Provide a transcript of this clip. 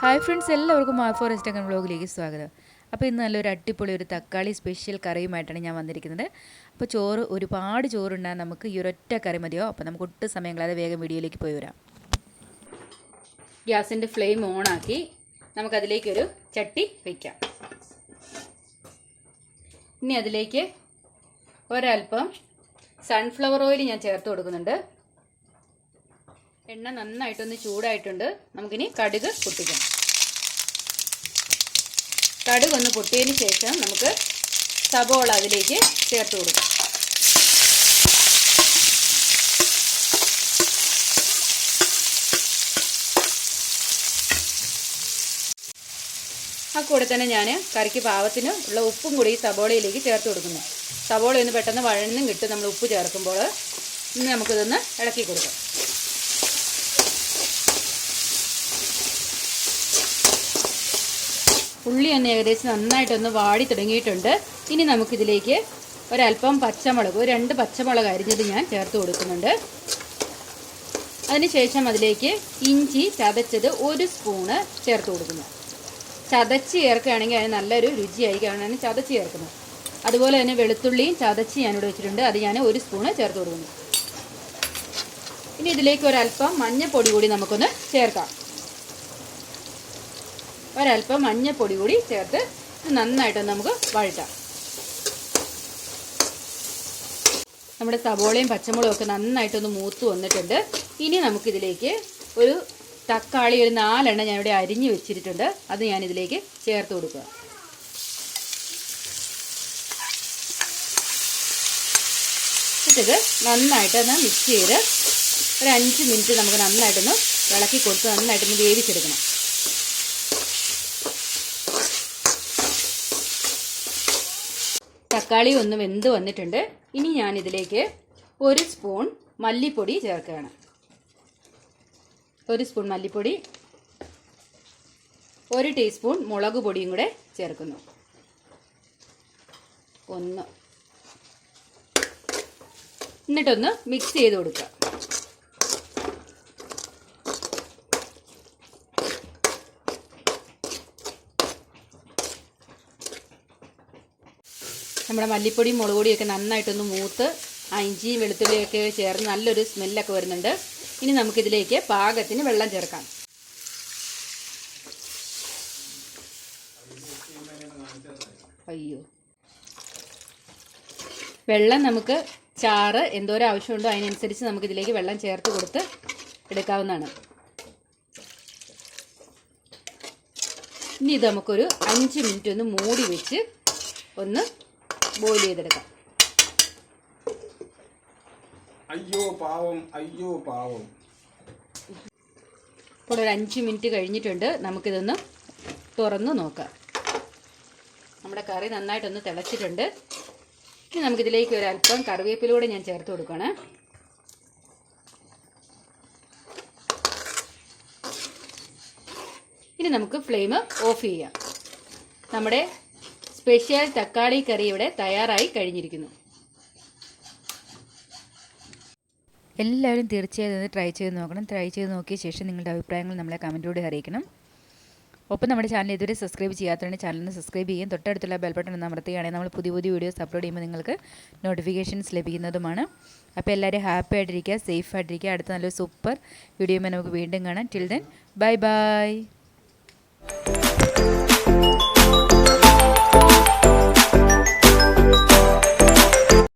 Hi friends എല്ലാവർക്കും മാ forest അങ്ങനെ വ്ളോഗിലേക്ക് സ്വാഗതം. അപ്പോൾ ഇന്ന് നല്ലൊരു അടിപൊളി ഒരു തക്കാളി സ്പെഷ്യൽ കറിയുമായിട്ടാണ് ഞാൻ വന്നിരിക്കുന്നത്. അപ്പോൾ ചോറ് ഒരുപാട് ചോറുണ്ടാകാൻ നമുക്ക് ഈ ഒരൊറ്റ കറി മതിയോ? അപ്പോൾ നമുക്ക് ഒട്ടും സമയം വേഗം വീഡിയോയിലേക്ക് പോയി വരാം. ഗ്യാസിന്റെ ഫ്ലെയിം ഓണാക്കി നമുക്കതിലേക്കൊരു ചട്ടി വയ്ക്കാം ഇനി അതിലേക്ക് ഒരൽപ്പം സൺഫ്ലവർ ഓയിൽ ഞാൻ ചേർത്ത് കൊടുക്കുന്നുണ്ട്. എണ്ണ നന്നായിട്ടൊന്ന് ചൂടായിട്ടുണ്ട്. നമുക്കിനി കടുക് പൊട്ടിക്കാം കടുക് ഒന്ന് പൊട്ടിയതിന് ശേഷം നമുക്ക് സബോള അതിലേക്ക് ചേർത്ത് കൊടുക്കാം. ആ കൂടെ തന്നെ ഞാൻ കറിക്ക് പാവത്തിന് ഉള്ള ഉപ്പും കൂടി ഈ സബോളയിലേക്ക് ചേർത്ത് കൊടുക്കുന്നു. സബോള ഒന്ന് പെട്ടെന്ന് വഴന്നും കിട്ടും. നമ്മൾ ഉപ്പ് ചേർക്കുമ്പോൾ ഇനി നമുക്കിതൊന്ന് ഇളക്കി കൊടുക്കാം. ഉള്ളി തന്നെ ഏകദേശം നന്നായിട്ടൊന്ന് വാടി തുടങ്ങിയിട്ടുണ്ട്. ഇനി നമുക്കിതിലേക്ക് ഒരല്പം പച്ചമുളക് ഒരു രണ്ട് പച്ചമുളക് അരിഞ്ഞത് ഞാൻ ചേർത്ത് കൊടുക്കുന്നുണ്ട്. അതിനുശേഷം അതിലേക്ക് ഇഞ്ചി ചതച്ചത് ഒരു സ്പൂണ് ചേർത്ത് കൊടുക്കുന്നു. ചതച്ച് ചേർക്കുകയാണെങ്കിൽ അതിന് നല്ലൊരു രുചിയായിരിക്കാണ് ചതച്ച് ചേർക്കുന്നത്. അതുപോലെ തന്നെ വെളുത്തുള്ളിയും ചതച്ച് ഞാനിവിടെ വെച്ചിട്ടുണ്ട്. അത് ഞാൻ ഒരു സ്പൂണ് ചേർത്ത് കൊടുക്കുന്നു. ഇനി ഇതിലേക്ക് ഒരല്പം മഞ്ഞൾപ്പൊടി കൂടി നമുക്കൊന്ന് ചേർക്കാം. ഒരല്പം മഞ്ഞൾപ്പൊടി കൂടി ചേർത്ത് നന്നായിട്ട് നമുക്ക് വഴറ്റാം. നമ്മുടെ സവോളയും പച്ചമുളകും ഒക്കെ നന്നായിട്ടൊന്ന് മൂത്ത് വന്നിട്ടുണ്ട്. ഇനി നമുക്കിതിലേക്ക് ഒരു തക്കാളി ഒരു നാലെണ്ണം ഞാനിവിടെ അരിഞ്ഞ് വെച്ചിട്ടുണ്ട്. അത് ഞാനിതിലേക്ക് ചേർത്ത് കൊടുക്കുക. എന്നിട്ടിത് നന്നായിട്ടൊന്ന് മിക്സ് ചെയ്ത് ഒരു അഞ്ച് മിനിറ്റ് നമുക്ക് നന്നായിട്ടൊന്ന് ഇളക്കി കൊടുത്ത് നന്നായിട്ടൊന്ന് വേവിച്ചെടുക്കണം. തക്കാളി ഒന്ന് വെന്ത് വന്നിട്ടുണ്ട്. ഇനി ഞാനിതിലേക്ക് ഒരു സ്പൂൺ മല്ലിപ്പൊടി ചേർക്കുകയാണ്. ഒരു സ്പൂൺ മല്ലിപ്പൊടി ഒരു ടീസ്പൂൺ മുളക് പൊടിയും കൂടെ ചേർക്കുന്നു. ഒന്ന്. എന്നിട്ടൊന്ന് മിക്സ് ചെയ്ത് കൊടുക്കുക. നമ്മുടെ മല്ലിപ്പൊടിയും മുളക് പൊടിയൊക്കെ നന്നായിട്ടൊന്ന് മൂത്ത് ആ ഇഞ്ചിയും വെളുത്തുള്ളിയൊക്കെ ചേർന്ന് നല്ലൊരു സ്മെല്ലൊക്കെ വരുന്നുണ്ട്. ഇനി നമുക്കിതിലേക്ക് പാകത്തിന് വെള്ളം ചേർക്കാം. അയ്യോ. വെള്ളം നമുക്ക് ചാറ് എന്തോരം ആവശ്യമുണ്ടോ അതിനനുസരിച്ച് നമുക്കിതിലേക്ക് വെള്ളം ചേർത്ത് കൊടുത്ത് എടുക്കാവുന്നതാണ്. ഇനി ഇത് നമുക്കൊരു അഞ്ച് മിനിറ്റ് ഒന്ന് മൂടി വെച്ച് ഒന്ന് ബോയിൽ ചെയ്തെടുക്കാം. അയ്യോ പാവം അയ്യോ പാവം. ഇപ്പോൾ ഒരു അഞ്ച് മിനിറ്റ് കഴിഞ്ഞിട്ടുണ്ട്. നമുക്കിതൊന്ന് തുറന്ന് നോക്കാം. നമ്മുടെ കറി നന്നായിട്ടൊന്ന് തിളച്ചിട്ടുണ്ട്. ഇനി നമുക്കിതിലേക്ക് ഒരല്പം കറിവേപ്പില കറിവേപ്പിലൂടെ ഞാൻ ചേർത്ത് കൊടുക്കണം ഇനി നമുക്ക് ഫ്ലെയിം ഓഫ് ചെയ്യാം. നമ്മുടെ സ്പെഷ്യൽ തക്കാളി കറി ഇവിടെ തയ്യാറായി കഴിഞ്ഞിരിക്കുന്നു. എല്ലാവരും തീർച്ചയായും ഇത് ട്രൈ ചെയ്ത് നോക്കണം. ട്രൈ ചെയ്ത് നോക്കിയ ശേഷം നിങ്ങളുടെ അഭിപ്രായങ്ങൾ നമ്മളെ കമന്റിലൂടെ അറിയിക്കണം. ഒപ്പം നമ്മുടെ ചാനൽ ഇതുവരെ സബ്സ്ക്രൈബ് ചെയ്യാത്തതുകൊണ്ട് ചാനലിന് സബ്സ്ക്രൈബ് ചെയ്യും തൊട്ടടുത്തുള്ള ബെൽ ബട്ടൺ ഒന്ന് അമർത്തുകയാണെങ്കിൽ നമ്മൾ പുതിയ പുതിയ വീഡിയോസ് അപ്ലോഡ് ചെയ്യുമ്പോൾ നിങ്ങൾക്ക് നോട്ടിഫിക്കേഷൻസ് ലഭിക്കുന്നതുമാണ്. അപ്പോൾ എല്ലാവരും ഹാപ്പി ആയിട്ടിരിക്കുക സേഫ് ആയിട്ടിരിക്കുക. അടുത്ത നല്ലൊരു സൂപ്പർ വീഡിയോയുമായി നമുക്ക് വീണ്ടും കാണാം. Till then bye bye